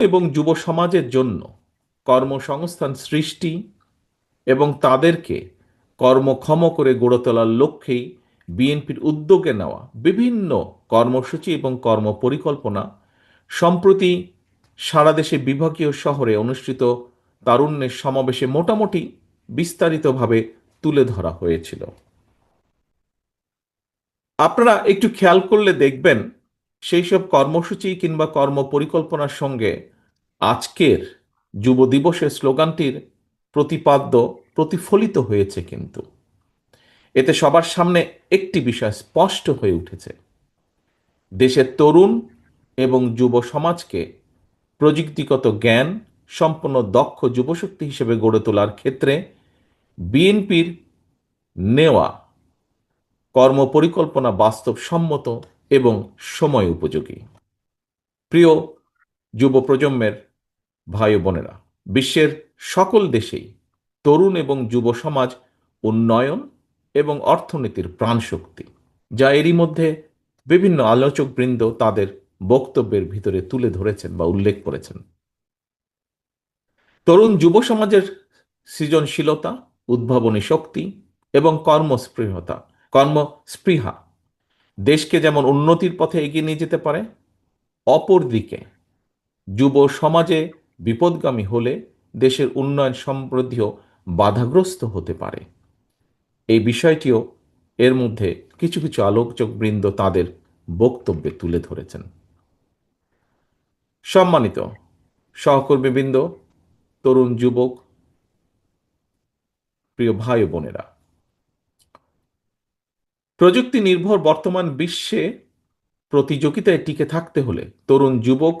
এবং যুব সমাজের জন্য কর্মসংস্থান সৃষ্টি এবং তাদেরকে কর্মক্ষম করে গড়ে তোলার লক্ষ্যেই বিএনপির উদ্যোগে নেওয়া বিভিন্ন কর্মসূচি এবং কর্মপরিকল্পনা সম্প্রতি সারা দেশে বিভাগীয় শহরে অনুষ্ঠিত তারুণ্যের সমাবেশে মোটামুটি বিস্তারিতভাবে তুলে ধরা হয়েছিল। আপনারা একটু খেয়াল করলে দেখবেন, সেই সব কর্মসূচি কিংবা কর্ম পরিকল্পনার সঙ্গে আজকের যুব দিবসের স্লোগানটির প্রতিপাদ্য প্রতিফলিত হয়েছে কিন্তু। এতে সবার সামনে একটি বিষয় স্পষ্ট হয়ে উঠেছে। দেশের তরুণ এবং যুব সমাজকে প্রযুক্তিগত জ্ঞান, সম্পন্ন, দক্ষ যুবশক্তি হিসেবে গড়ে তোলার ক্ষেত্রে বিএনপির নেওয়া কর্মপরিকল্পনা বাস্তবসম্মত এবং সময় উপযোগী। প্রিয় যুব প্রজন্মের ভাই বোনেরা, বিশ্বের সকল দেশেই তরুণ এবং যুব সমাজ উন্নয়ন এবং অর্থনীতির প্রাণশক্তি, যা এরই মধ্যে বিভিন্ন আলোচকবৃন্দ তাদের বক্তব্যের ভিতরে তুলে ধরেছেন বা উল্লেখ করেছেন। তরুণ যুব সমাজের সৃজনশীলতা, উদ্ভাবনী শক্তি এবং কর্মস্পৃহতা, কর্মস্পৃহা দেশকে যেমন উন্নতির পথে এগিয়ে নিয়ে যেতে পারে, অপরদিকে যুব সমাজে বিপদগামী হলে দেশের উন্নয়ন সমৃদ্ধিও বাধাগ্রস্ত হতে পারে। এই বিষয়টিও এর মধ্যে কিছু কিছু আলোচকবৃন্দ তাদের বক্তব্যে তুলে ধরেছেন। সম্মানিত সহকর্মীবৃন্দ, তরুণ যুবক, প্রিয় ভাই বোনেরা, প্রযুক্তি নির্ভর বর্তমান বিশ্বে প্রতিযোগিতায় টিকে থাকতে হলে তরুণ যুবক,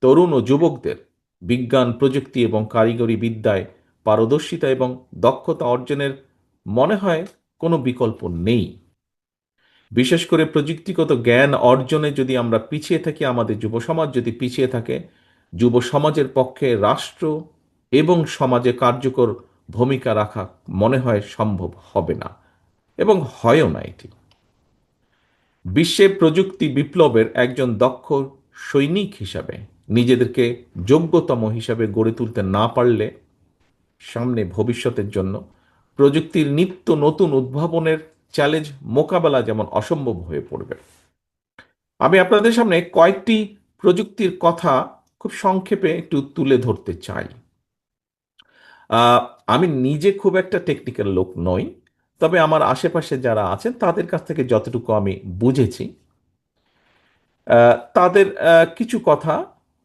তরুণ ও যুবকদের বিজ্ঞান, প্রযুক্তি এবং কারিগরি বিদ্যায় পারদর্শিতা এবং দক্ষতা অর্জনের মনে হয় কোনো বিকল্প নেই। বিশেষ করে প্রযুক্তিগত জ্ঞান অর্জনে যদি আমরা পিছিয়ে থাকি, আমাদের যুব সমাজ যদি পিছিয়ে থাকে, যুব সমাজের পক্ষে রাষ্ট্র এবং সমাজে কার্যকর ভূমিকা রাখা মনে হয় সম্ভব হবে না এবং হয়ও না এটি। বিশ্বে প্রযুক্তি বিপ্লবের একজন দক্ষ সৈনিক হিসাবে নিজেদেরকে যোগ্যতম হিসাবে গড়ে তুলতে না পারলে সামনে ভবিষ্যতের জন্য প্রযুক্তির নিত্য নতুন উদ্ভাবনের চ্যালেঞ্জ মোকাবেলা যেমন অসম্ভব হয়ে পড়বে। আমি আপনাদের সামনে কয়েকটি প্রযুক্তির কথা খুব সংক্ষেপে একটু তুলে ধরতে চাই। আমি নিজে খুব একটা টেকনিক্যাল লোক নই, তবে আমার আশেপাশে যারা আছেন তাদের কাছ থেকে যতটুকু আমি বুঝেছি। তাদের কিছু কথা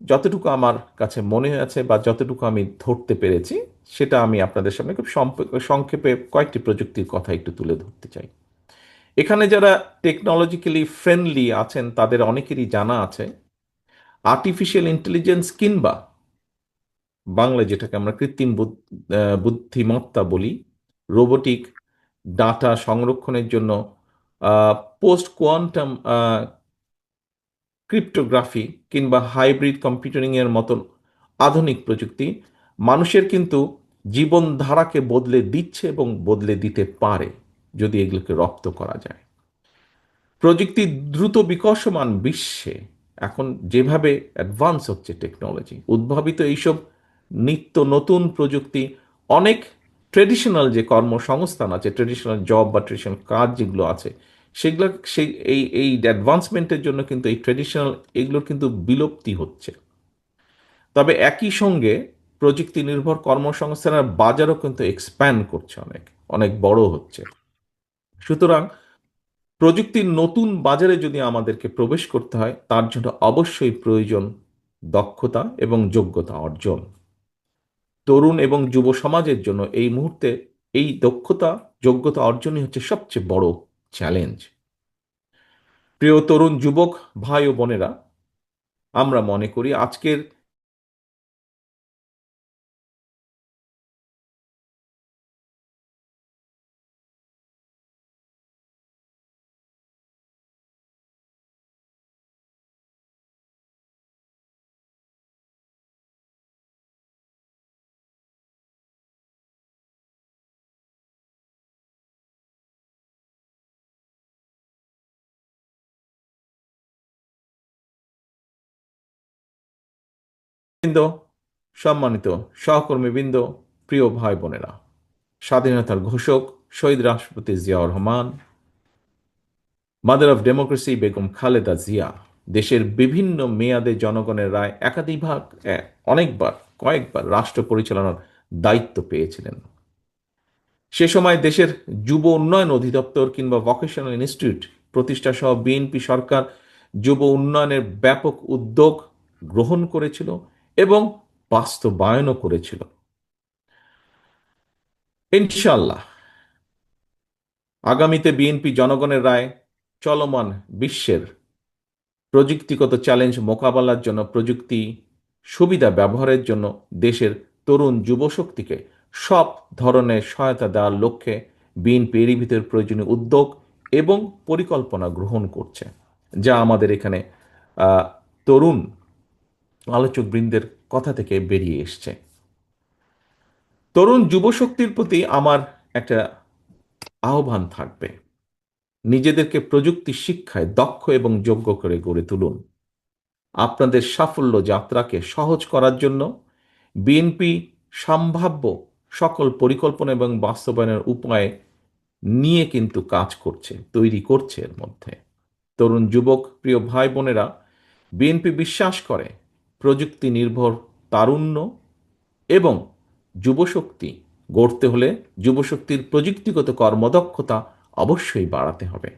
যতটুকু আমার কাছে মনে হয়েছে বা যতটুকু আমি ধরতে পেরেছি, সেটা আমি আপনাদের সামনে খুব সংক্ষেপে কয়েকটি প্রযুক্তির কথা একটু তুলে ধরতে চাই। এখানে যারা টেকনোলজিক্যালি ফ্রেন্ডলি আছেন, তাদের অনেকেরই জানা আছে আর্টিফিশিয়াল ইন্টেলিজেন্স কিংবা বাংলা যেটাকে আমরা কৃত্রিম বুদ্ধিমত্তা বলি রোবোটিক ডাটা সংরক্ষণের জন্য পোস্ট কোয়ান্টাম ক্রিপ্টোগ্রাফি কিংবা হাইব্রিড কম্পিউটারিংয়ের মতন আধুনিক প্রযুক্তি মানুষের কিন্তু জীবনধারাকে বদলে দিচ্ছে এবং বদলে দিতে পারে যদি এগুলোকে রপ্ত করা যায়। প্রযুক্তি দ্রুত বিকশমান বিশ্বে এখন যেভাবে অ্যাডভান্স হচ্ছে টেকনোলজি উদ্ভাবিত এইসব নিত্য নতুন প্রযুক্তি, অনেক ট্রেডিশনাল যে কর্মসংস্থান আছে ট্রেডিশনাল জব বা ট্রেডিশনাল কাজ যেগুলো আছে সেগুলো, সেই, এই এই অ্যাডভান্সমেন্টের জন্য কিন্তু এই ট্রেডিশনাল এগুলোর কিন্তু বিলুপ্তি হচ্ছে। তবে একই সঙ্গে প্রযুক্তি নির্ভর কর্মসংস্থানের বাজারও কিন্তু এক্সপ্যান্ড করছে অনেক অনেক বড় হচ্ছে। সুতরাং প্রযুক্তির নতুন বাজারে যদি আমাদেরকে প্রবেশ করতে হয়, তার জন্য অবশ্যই প্রয়োজন দক্ষতা এবং যোগ্যতা অর্জন। তরুণ এবং যুব সমাজের জন্য এই মুহূর্তে এই দক্ষতা, যোগ্যতা অর্জনই হচ্ছে সবচেয়ে বড় চ্যালেঞ্জ প্রিয় তরুণ যুবক ভাই ও বোনেরা আমরা মনে করি আজকের সম্মানিত সহকর্মীবৃন্দ প্রিয় ভাই বোনেরা, স্বাধীনতার ঘোষক শহীদ রাষ্ট্রপতি Ziaur Rahman mother of democracy Begum Khaleda Zia, দেশের বিভিন্ন মেয়াদে জনগণের রায় একাধিকভাগ অনেকবার, কয়েকবার রাষ্ট্র পরিচালনার দায়িত্ব পেয়েছিলেন। সে সময় দেশের যুব উন্নয়ন অধিদপ্তর কিংবা ভোকেশনাল ইনস্টিটিউট প্রতিষ্ঠা সহ বিএনপি সরকার যুব উন্নয়নের ব্যাপক উদ্যোগ গ্রহণ করেছিল। এবং বাস্তবায়নও করেছিল। ইনশাল্লাহ আগামীতে বিএনপি জনগণের রায় চলমান বিশ্বের প্রযুক্তিগত চ্যালেঞ্জ মোকাবেলার জন্য, প্রযুক্তি সুবিধা ব্যবহারের জন্য দেশের তরুণ যুবশক্তিকে সব ধরনের সহায়তা দেওয়ার লক্ষ্যে বিএনপি এরই ভিতর প্রয়োজনীয় উদ্যোগ এবং পরিকল্পনা গ্রহণ করছে, যা আমাদের এখানে তরুণ আলোচক বৃন্দের কথা থেকে বেরিয়ে এসছে। তরুণ যুবশক্তির প্রতি আমার একটা আহ্বান থাকবে। নিজেদেরকে প্রযুক্তি শিক্ষায় দক্ষ এবং যোগ্য করে গড়ে তুলুন। আপনাদের সাফল্য যাত্রাকে সহজ করার জন্য বিএনপি সম্ভাব্য সকল পরিকল্পনা এবং বাস্তবায়নের উপায় নিয়ে কিন্তু কাজ করছে, তৈরি করছে এর মধ্যে। তরুণ যুবক, প্রিয় ভাই বোনেরা বিএনপি বিশ্বাস করে প্রযুক্তি নির্ভর তারুণ্য এবং যুবশক্তি গড়তে হলে যুবশক্তির প্রযুক্তিগত কর্মদক্ষতা অবশ্যই বাড়াতে হবে।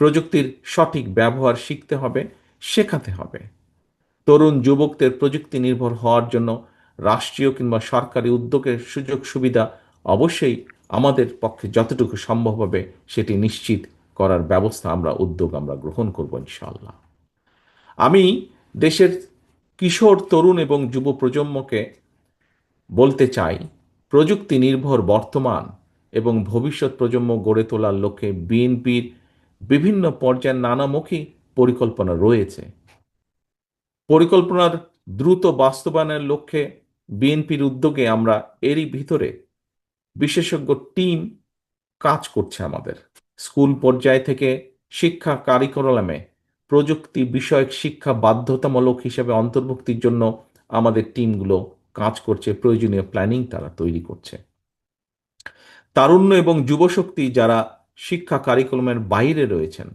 প্রযুক্তির সঠিক ব্যবহার শিখতে হবে, শেখাতে হবে। তরুণ যুবকদের প্রযুক্তি নির্ভর হওয়ার জন্য রাষ্ট্রীয় কিংবা সরকারি উদ্যোগের সুযোগ সুবিধা অবশ্যই আমাদের পক্ষে যতটুকু সম্ভব হবে সেটি নিশ্চিত করার ব্যবস্থা আমরা, উদ্যোগ আমরা গ্রহণ করব ইনশাল্লাহ আমি দেশের কিশোর, তরুণ এবং যুব প্রজন্মকে বলতে চাই, প্রযুক্তি নির্ভর বর্তমান এবং ভবিষ্যৎ প্রজন্ম গড়ে তোলার লক্ষ্যে বিএনপির বিভিন্ন পর্যায়ের নানামুখী পরিকল্পনা রয়েছে। পরিকল্পনার দ্রুত বাস্তবায়নের লক্ষ্যে বিএনপির উদ্যোগে আমরা এরই ভিতরে বিশেষজ্ঞ টিম কাজ করছে আমাদের। স্কুল পর্যায় থেকে শিক্ষা কারিকুলামে প্রযুক্তি, বিষয়ক শিক্ষা বাধ্যতামূলক হিসেবে অন্তর্ভুক্তির জন্য আমাদের টিমগুলো কাজ করছে, প্রয়োজনীয় প্ল্যানিং তারা তৈরি করছে। তারুণ্য এবং যুবশক্তি যারা শিক্ষা কারিকুলামের বাইরে রয়েছেন,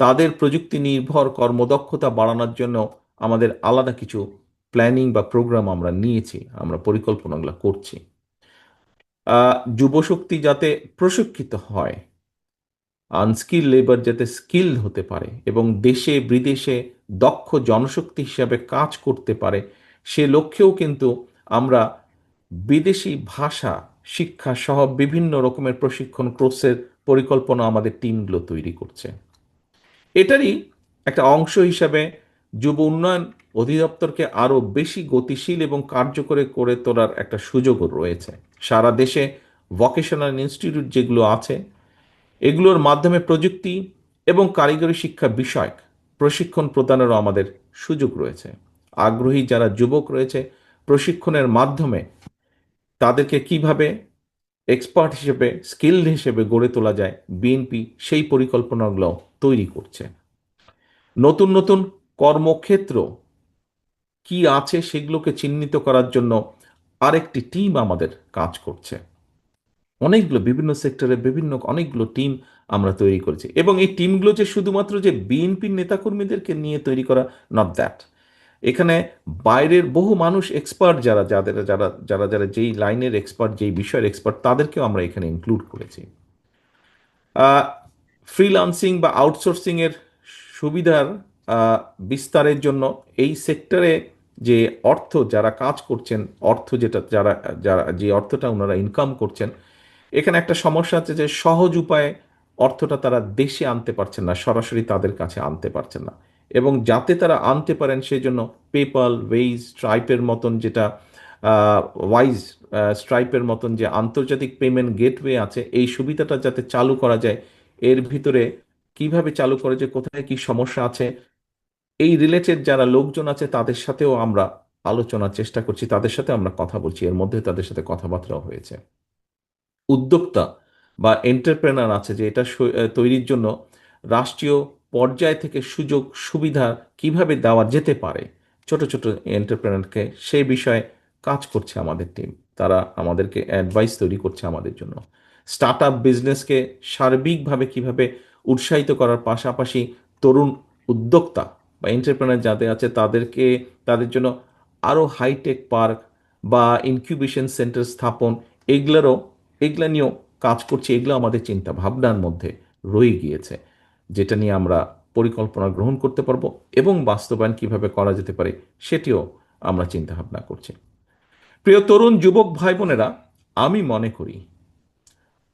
তাদের প্রযুক্তি নির্ভর কর্মদক্ষতা বাড়ানোর জন্য আমাদের আলাদা কিছু প্ল্যানিং বা প্রোগ্রাম আমরা নিয়েছি, আমরা পরিকল্পনাগুলো করছি। যুবশক্তি যাতে প্রশিক্ষিত হয় আনস্কিল লেবার যাতে স্কিল হতে পারে এবং দেশে বিদেশে দক্ষ জনশক্তি হিসাবে কাজ করতে পারে, সে লক্ষ্যেও কিন্তু আমরা বিদেশি ভাষা, শিক্ষা সহ বিভিন্ন রকমের প্রশিক্ষণ কোর্সের পরিকল্পনা আমাদের টিমগুলো তৈরি করছে। এটারই একটা অংশ হিসাবে যুব উন্নয়ন অধিদপ্তরকে আরও বেশি গতিশীল এবং কার্যকরী করে তোলার একটা সুযোগও রয়েছে। সারা দেশে ভকেশনাল ইনস্টিটিউট যেগুলো আছে এগুলোর মাধ্যমে প্রযুক্তি এবং কারিগরি শিক্ষা বিষয়ক প্রশিক্ষণ প্রদানেরও আমাদের সুযোগ রয়েছে। আগ্রহী যারা যুবক রয়েছে, প্রশিক্ষণের মাধ্যমে তাদেরকে কীভাবে এক্সপার্ট হিসেবে স্কিল হিসেবে গড়ে তোলা যায় বিএনপি সেই পরিকল্পনাগুলো তৈরি করছে। নতুন নতুন কর্মক্ষেত্র কি আছে সেগুলোকে চিহ্নিত করার জন্য আরেকটি টিম আমাদের কাজ করছে। অনেকগুলো বিভিন্ন সেক্টরে বিভিন্ন অনেকগুলো টিম আমরা তৈরি করেছি। এবং এই টিমগুলো যে শুধুমাত্র যে বিএনপির নেতাকর্মীদেরকে নিয়ে তৈরি করা নট দ্যাট এখানে বাইরের বহু মানুষ এক্সপার্ট যারা, যাদের, যারা যারা যারা যেই লাইনের এক্সপার্ট যেই বিষয়ের এক্সপার্ট তাদেরকেও আমরা এখানে ইনক্লুড করেছি। ফ্রিলান্সিং বা আউটসোর্সিংয়ের সুবিধার বিস্তারের জন্য এই সেক্টরে যে অর্থ যারা কাজ করছেন, অর্থ যেটা, যারা যারা, যে অর্থটা ওনারা ইনকাম করছেন এখানে একটা সমস্যা আছে যে সহজ উপায়ে অর্থটা তারা দেশে আনতে পারছেন না, সরাসরি তাদের কাছে আনতে পারছেন না। এবং যাতে তারা আনতে পারেন, সেই জন্য পেপাল ওয়েইজ স্ট্রাইপের মতন যেটা ওয়াইজ স্ট্রাইপের মতন যে আন্তর্জাতিক পেমেন্ট গেটওয়ে আছে, এই সুবিধাটা যাতে চালু করা যায়, এর ভিতরে কীভাবে চালু করা যায়, কোথায় কি সমস্যা আছে, এই রিলেটেড যারা লোকজন আছে, তাদের সাথেও আমরা আলোচনার চেষ্টা করছি, তাদের সাথে আমরা কথা বলছি, এর মধ্যে তাদের সাথে কথাবার্তাও হয়েছে। উদ্যোক্তা বা এন্টারপ্রেনার আছে যে এটা তৈরির জন্য রাষ্ট্রীয় পর্যায় থেকে সুযোগ, সুবিধা কীভাবে দেওয়া যেতে পারে? ছোট ছোট এন্টারপ্রেনারকে সেই বিষয়ে কাজ করছে আমাদের টিম তারা আমাদেরকে অ্যাডভাইস তৈরি করছে আমাদের জন্য। স্টার্ট আপ বিজনেসকে সার্বিকভাবে কীভাবে উৎসাহিত করার পাশাপাশি তরুণ উদ্যোক্তা বা এন্টারপ্রেনার যাদের আছে তাদেরকে, তাদের জন্য আরও হাইটেক পার্ক বা ইনকিউবেশন সেন্টার স্থাপন, এগুলোরও এগুলো নিয়েও কাজ করছে, এগুলো আমাদের চিন্তা ভাবনার মধ্যে রয়ে গিয়েছে, যেটা নিয়ে আমরা পরিকল্পনা গ্রহণ করতে পারব এবং বাস্তবায়ন কীভাবে করা যেতে পারে সেটিও আমরা চিন্তা ভাবনা করছি। প্রিয় তরুণ যুবক ভাই বোনেরা আমি মনে করি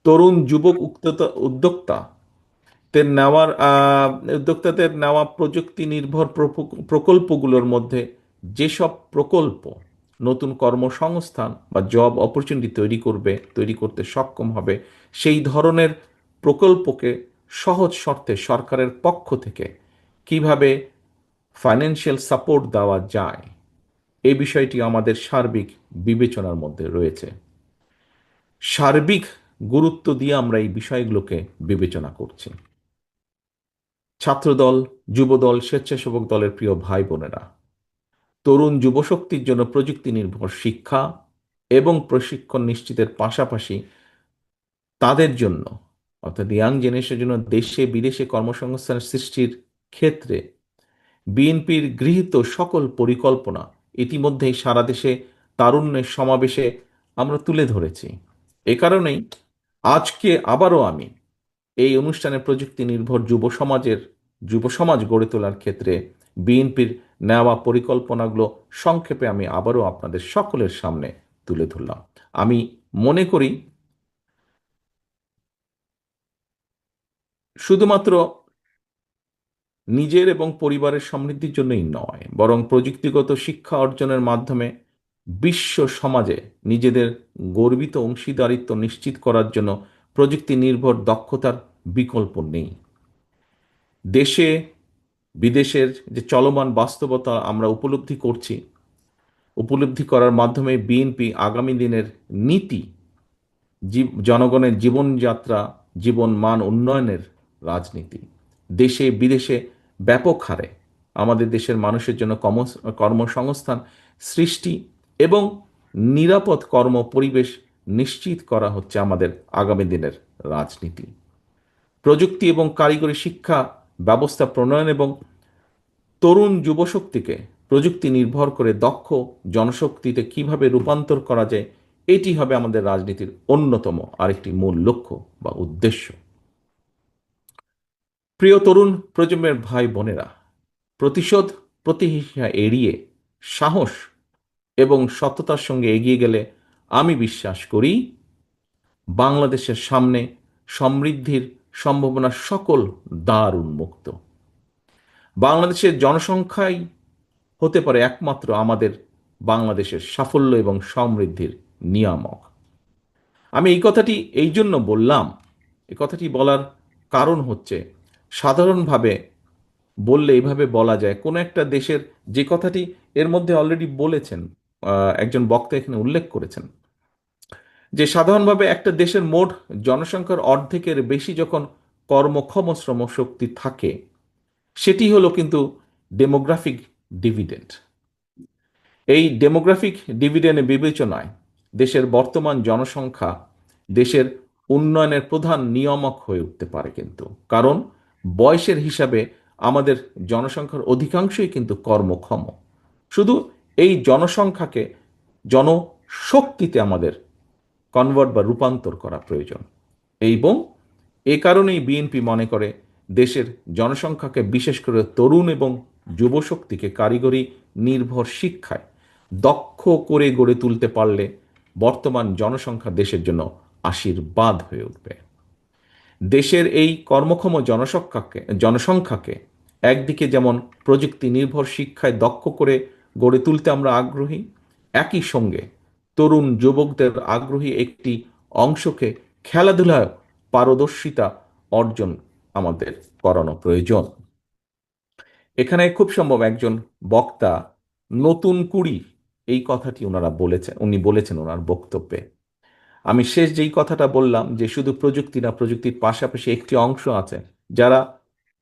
তরুণ যুবক উক্ততা উদ্যোক্তা দের নেওয়ার উদ্যোক্তাদের নেওয়া প্রযুক্তি নির্ভর প্রকল্পগুলোর মধ্যে যেসব প্রকল্প নতুন কর্মসংস্থান বা জব অপরচুনিটি তৈরি করবে, তৈরি করতে সক্ষম হবে, সেই ধরনের প্রকল্পকে সহজ শর্তে সরকারের পক্ষ থেকে কীভাবে ফাইন্যান্সিয়াল সাপোর্ট দেওয়া যায়, এই বিষয়টি আমাদের সার্বিক বিবেচনার মধ্যে রয়েছে। সার্বিক গুরুত্ব দিয়ে আমরা এই বিষয়গুলোকে বিবেচনা করছি। ছাত্রদল, যুবদল, স্বেচ্ছাসেবক দলের প্রিয় ভাই বোনেরা তরুণ যুবশক্তির জন্য প্রযুক্তি নির্ভর শিক্ষা এবং প্রশিক্ষণ নিশ্চিতের পাশাপাশি তাদের জন্য, অর্থাৎ ইয়াং জেনারেশনের জন্য দেশে বিদেশে কর্মসংস্থান সৃষ্টির ক্ষেত্রে বিএনপির গৃহীত সকল পরিকল্পনা ইতিমধ্যেই সারা দেশে তারুণ্যের সমাবেশে আমরা তুলে ধরেছি। এ কারণেই আজকে আবারও আমি এই অনুষ্ঠানে প্রযুক্তি নির্ভর যুব সমাজের, যুব সমাজ গড়ে তোলার ক্ষেত্রে বিএনপির নেওয়া পরিকল্পনাগুলো সংক্ষেপে আমি আবারও আপনাদের সকলের সামনে তুলে ধরলাম। আমি মনে করি শুধুমাত্র নিজের এবং পরিবারের সমৃদ্ধির জন্যই নয়, বরং প্রযুক্তিগত শিক্ষা অর্জনের মাধ্যমে বিশ্ব সমাজে নিজেদের গর্বিত অংশীদারিত্ব নিশ্চিত করার জন্য প্রযুক্তি নির্ভর দক্ষতার বিকল্প নেই। দেশে বিদেশের যে চলমান বাস্তবতা আমরা উপলব্ধি করছি, উপলব্ধি করার মাধ্যমে বিএনপি আগামী দিনের নীতি জনগণের জীবনযাত্রা জীবন মান উন্নয়নের রাজনীতি। দেশে, বিদেশে ব্যাপক হারে আমাদের দেশের মানুষের জন্য কর্ম- কর্মসংস্থান সৃষ্টি এবং নিরাপদ কর্ম পরিবেশ নিশ্চিত করা হচ্ছে আমাদের আগামী দিনের রাজনীতি। প্রযুক্তি এবং কারিগরি শিক্ষা ব্যবস্থা প্রণয়ন এবং তরুণ যুবশক্তিকে প্রযুক্তি নির্ভর করে দক্ষ জনশক্তিতে কীভাবে রূপান্তর করা যায়, এটি হবে আমাদের রাজনীতির অন্যতম আরেকটি মূল লক্ষ্য বা উদ্দেশ্য। প্রিয় তরুণ প্রজন্মের ভাই বোনেরা, প্রতিশোধ, প্রতিহিংসা এড়িয়ে সাহস এবং সততার সঙ্গে এগিয়ে গেলে আমি বিশ্বাস করি, বাংলাদেশের সামনে সমৃদ্ধির সম্ভাবনা সকল দ্বার উন্মুক্ত বাংলাদেশের জনসংখ্যাই হতে পারে একমাত্র আমাদের বাংলাদেশের সাফল্য এবং সমৃদ্ধির নিয়ামক। আমি এই কথাটি এই জন্য বললাম, এই কথাটি বলার কারণ হচ্ছে, সাধারণভাবে বললে এইভাবে বলা যায়, কোনো একটা দেশের যে কথাটি এর মধ্যে অলরেডি বলেছেন একজন বক্তা এখানে উল্লেখ করেছেন সাধারণভাবে একটা দেশের মোট জনসংখ্যার অর্ধেকের বেশি যখন কর্মক্ষম শ্রমশক্তি থাকে, সেটি হলো কিন্তু ডেমোগ্রাফিক ডিভিডেন্ড এই ডেমোগ্রাফিক ডিভিডেন্ড বিবেচনায় দেশের বর্তমান জনসংখ্যা দেশের উন্নয়নের প্রধান নিয়ামক হয়ে উঠতে পারে কিন্তু। কারণ বয়সের হিসাবে আমাদের জনসংখ্যার অধিকাংশই কিন্তু কর্মক্ষম। শুধু এই জনসংখ্যাকে, জনশক্তিতে আমাদের কনভার্ট বা রূপান্তর করা প্রয়োজন। এবং এ কারণেই বিএনপি মনে করে দেশের জনসংখ্যাকে বিশেষ করে তরুণ এবং যুবশক্তিকে কারিগরি নির্ভর শিক্ষায় দক্ষ করে গড়ে তুলতে পারলে বর্তমান জনসংখ্যা দেশের জন্য আশীর্বাদ হয়ে উঠবে। দেশের এই কর্মক্ষম জনসংখ্যাকে জনসংখ্যাকে একদিকে যেমন প্রযুক্তি নির্ভর শিক্ষায় দক্ষ করে গড়ে তুলতে আমরা আগ্রহী, একই সঙ্গে তরুণ যুবকদের আগ্রহী একটি অংশকে খেলাধুলায় পারদর্শিতা অর্জন আমাদের করানো প্রয়োজন। এখানে খুব সম্ভব একজন বক্তা নতুন কুড়ি এই কথাটি ওনারা বলেছেন, উনি বলেছেন ওনার বক্তব্যে। আমি শেষ যেই কথাটা বললাম যে শুধু প্রযুক্তি না, প্রযুক্তির পাশাপাশি একটি অংশ আছে, যারা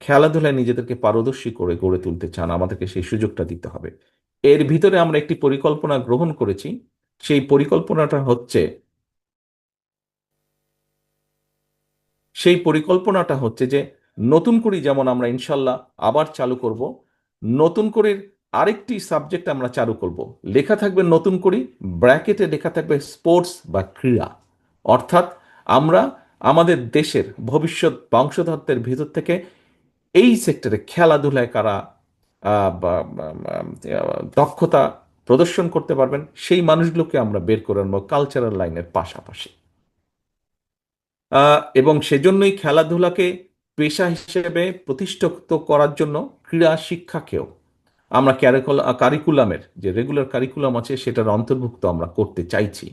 খেলাধুলায় নিজেদেরকে পারদর্শী করে গড়ে তুলতে চান, আমাদেরকে সেই সুযোগটা দিতে হবে। এর ভিতরে আমরা একটি পরিকল্পনা গ্রহণ করেছি সেই পরিকল্পনাটা হচ্ছে, সেই পরিকল্পনাটা হচ্ছে যে নতুন করে যেমন আমরা ইনশাল্লাহ আবার চালু করব, নতুন করে আরেকটি সাবজেক্ট আমরা চালু করব। লেখা থাকবে নতুন করে, ব্র্যাকেটে লেখা থাকবে স্পোর্টস বা ক্রীড়া। অর্থাৎ আমরা আমাদের দেশের ভবিষ্যৎ বংশধরদের ভিতর থেকে এই সেক্টরে খেলাধুলায় কারা দক্ষতা প্রদর্শন করতে পারবেন, সেই মানুষগুলোকে আমরা বের করে আনব কালচারাল লাইনের পাশাপাশি। এবং সেজন্যই খেলাধুলাকে পেশা হিসেবে প্রতিষ্ঠিত করার জন্য ক্রীড়া শিক্ষাকেও আমরা কারিকুলামের যে রেগুলার কারিকুলাম আছে সেটার অন্তর্ভুক্ত আমরা করতে চাইছি।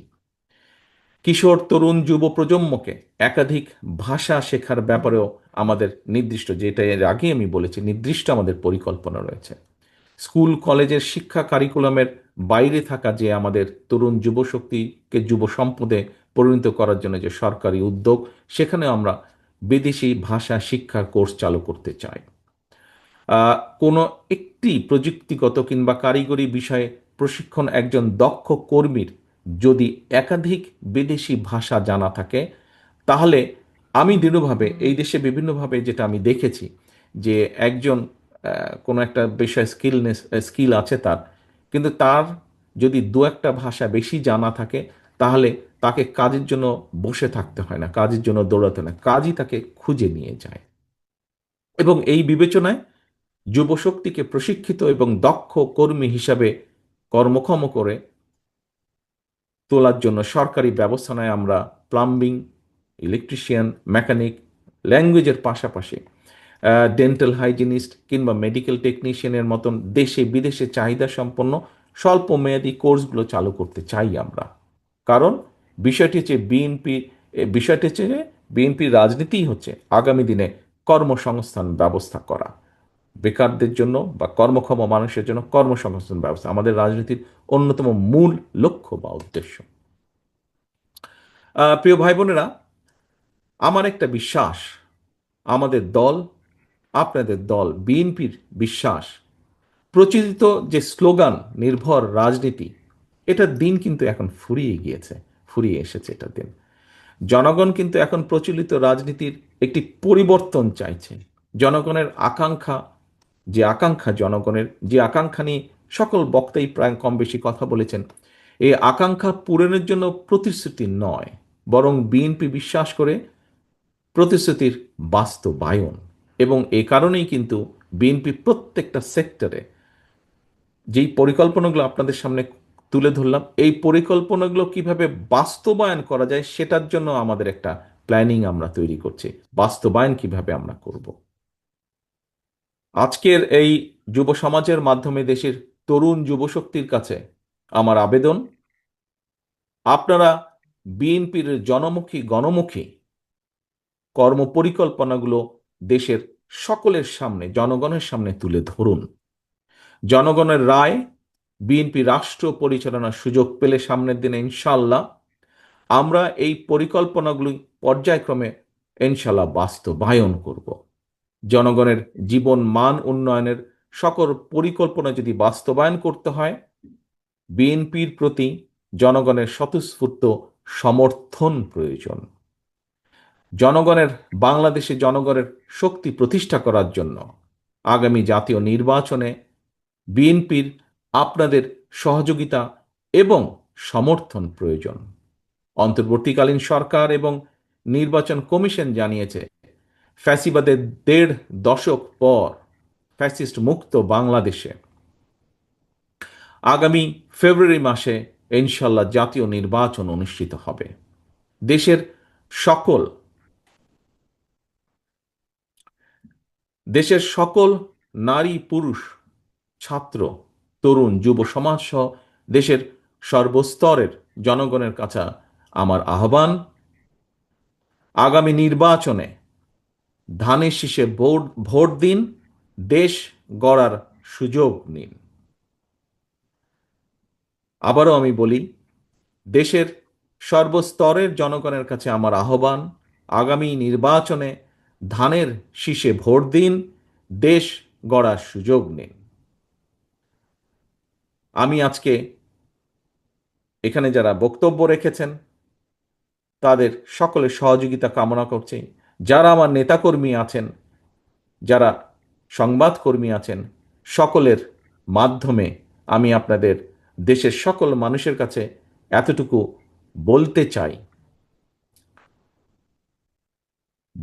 কিশোর, তরুণ, যুব প্রজন্মকে একাধিক ভাষা শেখার ব্যাপারেও আমাদের নির্দিষ্ট, যেটা এর আগে আমি বলেছি, নির্দিষ্ট আমাদের পরিকল্পনা রয়েছে। স্কুল, কলেজের শিক্ষা কারিকুলামের বাইরে থাকা যে আমাদের তরুণ যুবশক্তিকে যুব সম্পদে পরিণত করার জন্য যে সরকারি উদ্যোগ সেখানে আমরা বিদেশি ভাষা শিক্ষার কোর্স চালু করতে চাই। কোনো একটি প্রযুক্তিগত কিংবা কারিগরি বিষয়ে প্রশিক্ষণ একজন দক্ষ কর্মীর যদি একাধিক বিদেশি ভাষা জানা থাকে, তাহলে আমি দৃঢ়ভাবে, এই দেশে বিভিন্নভাবে যেটা আমি দেখেছি যে একজন কোনো একটা বিষয় স্কিলনেস স্কিল আছে তার। কিন্তু তার যদি দু একটা ভাষা বেশি জানা থাকে, তাহলে তাকে কাজের জন্য বসে থাকতে হয় না, কাজের জন্য দৌড়াতে না, কাজই তাকে খুঁজে নিয়ে যায়। এবং এই বিবেচনায় যুবশক্তিকে প্রশিক্ষিত এবং দক্ষ কর্মী হিসাবে কর্মক্ষম করে তোলার জন্য সরকারি ব্যবস্থানায় আমরা প্লাম্বিং ইলেকট্রিশিয়ান মেকানিক ল্যাঙ্গুয়েজের পাশাপাশি ডেন্টাল হাইজিনিস্ট কিংবা মেডিকেল টেকনিশিয়ানের মতন দেশে বিদেশে চাহিদা সম্পন্ন স্বল্প মেয়াদী কোর্সগুলো চালু করতে চাই আমরা। কারণ বিষয়টি হচ্ছে বিএনপি বিষয়টি হচ্ছে যে বিএনপির রাজনীতিই হচ্ছে আগামী দিনে কর্মসংস্থান ব্যবস্থা করা। বেকারদের জন্য বা কর্মক্ষম মানুষের জন্য কর্মসংস্থান ব্যবস্থা আমাদের রাজনীতির অন্যতম মূল লক্ষ্য বা উদ্দেশ্য। প্রিয় ভাই বোনেরা আমার একটা বিশ্বাস, আমাদের দল আপনাদের দল, বিএনপির বিশ্বাস। প্রচলিত যে স্লোগান, নির্ভর রাজনীতি এটার দিন কিন্তু এখন ফুরিয়ে গিয়েছে, ফুরিয়ে এসেছে এটার দিন। জনগণ কিন্তু এখন প্রচলিত রাজনীতির একটি পরিবর্তন চাইছে। জনগণের আকাঙ্ক্ষা, যে আকাঙ্ক্ষা জনগণের, যে আকাঙ্ক্ষা নিয়ে সকল বক্তাই প্রায় কম বেশি কথা বলেছেন এই আকাঙ্ক্ষা পূরণের জন্য প্রতিশ্রুতি নয়, বরং বিএনপি বিশ্বাস করে প্রতিশ্রুতির বাস্তবায়ন। এবং এ কারণেই কিন্তু বিএনপি প্রত্যেকটা সেক্টরে যেই পরিকল্পনাগুলো আপনাদের সামনে তুলে ধরলাম, এই পরিকল্পনাগুলো কীভাবে বাস্তবায়ন করা যায় সেটার জন্য আমাদের একটা প্ল্যানিং আমরা তৈরি করছি। বাস্তবায়ন কীভাবে আমরা করব? আজকের এই যুব সমাজের মাধ্যমে দেশের তরুণ যুবশক্তির কাছে আমার আবেদন, আপনারা বিএনপির জনমুখী, গণমুখী কর্মপরিকল্পনাগুলো দেশের সকলের সামনে, জনগণের সামনে তুলে ধরুন। জনগণের রায় বিএনপি রাষ্ট্র পরিচালনার সুযোগ পেলে সামনের দিনে ইনশাল্লাহ আমরা এই পরিকল্পনাগুলি পর্যায়ক্রমে ইনশাল্লাহ বাস্তবায়ন করব। জনগণের জীবন মান উন্নয়নের সকল পরিকল্পনা যদি বাস্তবায়ন করতে হয় বিএনপির প্রতি জনগণের স্বতঃস্ফূর্ত সমর্থন প্রয়োজন। জনগণের, বাংলাদেশে জনগণের শক্তি প্রতিষ্ঠা করার জন্য আগামী জাতীয় নির্বাচনে বিএনপির আপনাদের সহযোগিতা এবং সমর্থন প্রয়োজন। অন্তর্বর্তীকালীন সরকার এবং নির্বাচন কমিশন জানিয়েছে, ফ্যাসিবাদের দেড় দশক পর ফ্যাসিস্ট মুক্ত বাংলাদেশে। আগামী ফেব্রুয়ারি মাসে ইনশাল্লাহ জাতীয় নির্বাচন অনুষ্ঠিত হবে। দেশের সকল দেশের সকল নারী, পুরুষ, ছাত্র, তরুণ, যুব সমাজ সহ দেশের সর্বস্তরের জনগণের কাছে আমার আহ্বান, আগামী নির্বাচনে ধানের শীষে ভোট ভোট দিন, দেশ গড়ার সুযোগ নিন। আবারও আমি বলি, দেশের সর্বস্তরের জনগণের কাছে আমার আহ্বান, আগামী নির্বাচনে ধানের শীষে ভোট দিন, দেশ গড়ার সুযোগ নিন। আমি আজকে এখানে যারা বক্তব্য রেখেছেন, তাদের সকলের সহযোগিতা কামনা করছি। যারা আমার নেতাকর্মী আছেন, যারা সংবাদকর্মী আছেন, সকলের মাধ্যমে আমি আপনাদের দেশের সকল মানুষের কাছে এতটুকু বলতে চাই।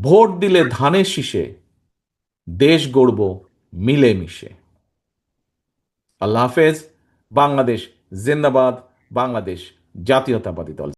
ভোট দিলে ধানে শীষে দেশ গড়ব মিলেমিশে। আল্লাহ হাফেজ বাংলাদেশ জিন্দাবাদ বাংলাদেশ জাতীয়তাবাদী দল।